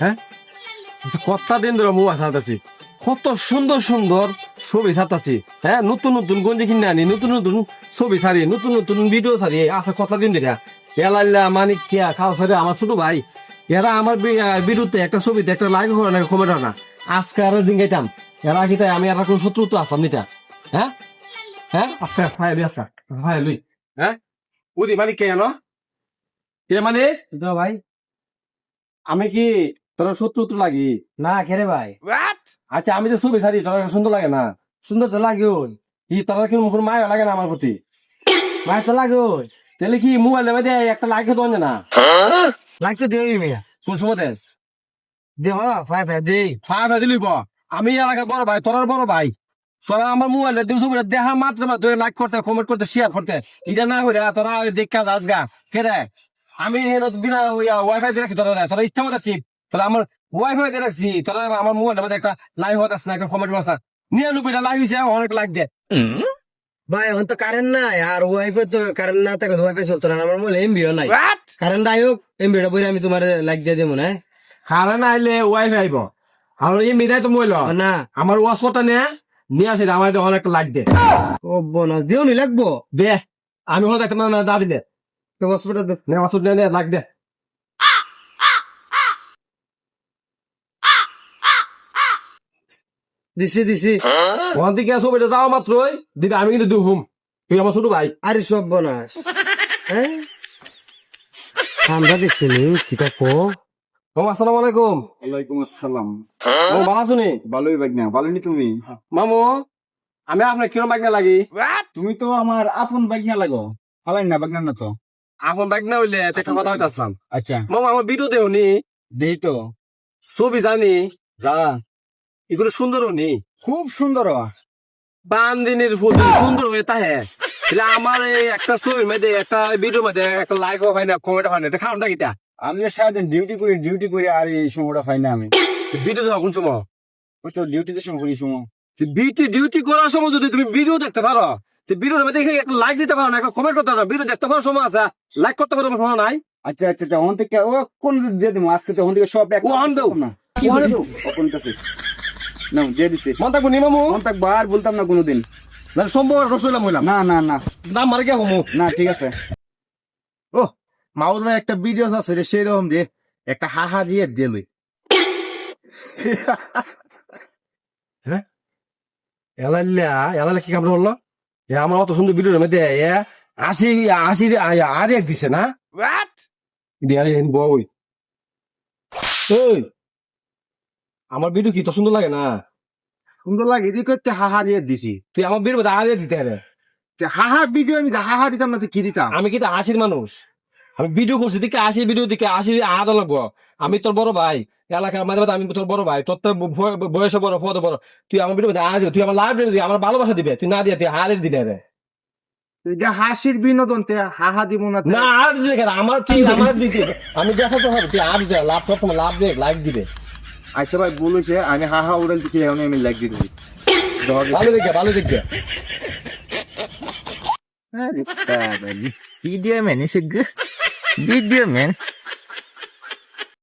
হ্যাঁ? আচ্ছা, কতটা ধরে মোবাইল ছাড়তেছি? কত সুন্দর সুন্দর ছবি ছাড়তাছি হ্যাঁ? নতুন নতুন গঞ্জি কিনে আনি নতুন নতুন ছবি ছাড়ি নতুন নতুন ভিডিও ছাড়ি। আছে কতটা দিন ধরে? এলাল্লা মানে খাওয়া আমার ছোট ভাই এরা আমার বিরুদ্ধে একটা ছবিতে একটা লাইক করে না কমেন্ট না। আজকে আরও দিন গাইতাম এরা কি আমি আর কোন শত্রু তো আসলাম নিতা হ্যাঁ? হ্যাঁ? আজকে ভাই লুই আজকে ভাই লুই। হ্যাঁ? উদি মানে কে জানো? কে মানে? ভাই আমি কি তোর শত্রু তো লাগি। না খেরে ভাই। আচ্ছা আমি তো ছবি ছাড়ি তোর সুন্দর লাগে না? সুন্দর তো লাগেও কি তোর কি মুখের মায় লাগে না আমার প্রতি? মায়ের তো লাগেও তাহলে কি মোবাইলের মধ্যে একটা লাইক তো না? লাগতো দেই মিয়া। কোন সময় দেশ দেহ ফাই ফাই দেই। ফায়া ফায়া দিলি ক আমি এলাকার বড় ভাই তোর বড় ভাই। তোরা আমার মোবাইলে দিন ছবি দেখা মাত্র মাত্র লাইক করতে কমেন্ট করতে শেয়ার করতে। এটা না করে তোরা দেখা রাজগা কে রে? আমি বিনা ওয়াইফাই দিয়ে রাখি তোরা তোরা ইচ্ছা মতো টিপ। তোরা আমার ওয়াইফাই দিয়ে রাখছি। তোরা আমার মোবাইলের মধ্যে একটা লাইভ হতে না একটা কমেন্ট বাস না। নিরানব্বইটা লাইভ হয়েছে অনেক লাইক দে ভাই এখন তো কারেন্ট নাই আর ওয়াইফাই তো কারেন্ট না থাকে ওয়াইফাই চলতো না আমার বলে এমবিও নাই। কারেন্ট আয়োগ এমবিটা বইরে আমি তোমার লাইক দিয়ে দেবো না? কারণ আইলে ওয়াইফাই আইব। আর এই মিটাই তো মইল না। আমার ওয়াশটা নে নিয়ে আসে আমার অনেক লাইক দে ও বোনাস দিও নি লাগবো? দে আমি হলো দেখতে না দা। দিলে তো হসপিটাল নে ওয়াশট নে লাইক দে। দিছি দিছি। ওখান থেকে ছবিটা যাওয়া মাত্রই দিদি আমি কিন্তু দুহুম তুই আমার ছোট ভাই। আরে সব বোনাস হ্যাঁ? আমরা দেখছি কো ও আসসালামু আলাইকুম। ওয়ালাইকুম আসসালাম। ও ভালো আছো নি? ভালোই বাগনা ভালো নি তুমি? মামু আমি আপনার কিরম বাইক না লাগি তুমি তো আমার আপন বাগনা লাগো। ভালাই না বাগনা না তো? আপন বাইক না হইলে একটা কথা হইতাছিলাম আচ্ছা। মামু আমার ভিডিও দেও নি দেই তো। ছবি জানি। যা। এগুলো সুন্দর নি খুব সুন্দর বান্দিনীর ফুল সুন্দর হয়ে তাহে। তাহলে আমার এই একটা ছবির মধ্যে একটা ভিডিওর মধ্যে একটা লাইক হয় না কমেন্ট হয় না এটা খাওয়াটা কিটা আমি সারাদিন ডিউটি করি ডিউটি করি আর এই সময়টা পাই না আমি। ভিডিও দেখো কোন সময়? ওই তো ডিউটিতে সময় করি সময়। ডিউটি ডিউটি করার সময় যদি তুমি ভিডিও দেখতে পারো ভিডিওর মধ্যে দেখে একটা লাইক দিতে পারো না একটা কমেন্ট করতে পারো ভিডিও দেখতে পারো সময় আছে লাইক করতে পারো সময় নাই? আচ্ছা আচ্ছা আচ্ছা ওখান থেকে ও কোন দিয়ে দেবো? আজকে তো ওখান থেকে সব এক ও, আন না। কি বলে? তো? ও কোন কাছে না দিয়ে দিছি। মন থাকব নি মামু? কোন থাকব আর বলতাম না কোনোদিন। না সম্ভব রসইলাম হইলাম না। না না দাম মারে কে হমু? না ঠিক আছে। ও মাউর ভাই একটা ভিডিও আছে রে সেরকম রে একটা হাহা দিয়ে দিলই এলাল্লা এলাল্লা কি কামড় এ আমার অত সুন্দর মধ্যে এ আশি আশি আর এক দিছে না? দিয়ে বই ওই আমার ভিডিও কি? তো সুন্দর লাগে না? সুন্দর লাগে এদিকে করতে হাহা দিয়ে দিছি। তুই আমার ভিডিও মধ্যে আর দিতে রে তে হাহা ভিডিও আমি হাহা দিতাম না তো কি দিতাম? আমি কিন্তু আশির মানুষ? আমি ভিডিও করছি দিকে আশি ভিডিও দিকে আশি আদা লাগবো। আমি তোর বড় ভাই এলাকার মাঝে মাঝে আমি তোর বড় ভাই তোর তো বয়সে বড় ফদ বড়। তুই আমার ভিডিও আর দিবি তুই আমার লাভ দিবি আমার ভালোবাসা দিবে তুই না দিয়ে তুই হারের দিবে রে। তুই হাসির বিনোদন তে হাহা দিব না তে। না আর দিবে আমার তুই আমার দিকে আমি দেখাতে হবে তুই আর দিবে লাভ সব সময় লাভ দেখ লাইক দিবে। আচ্ছা ভাই বলেছে আমি হা হা উড়াল দিচ্ছি এখন আমি লাগ দিয়ে দিচ্ছি ভালো দেখে ভালো দেখে আরে বাবা, ভিডিও ম্যান এসে ভিডিও ম্যান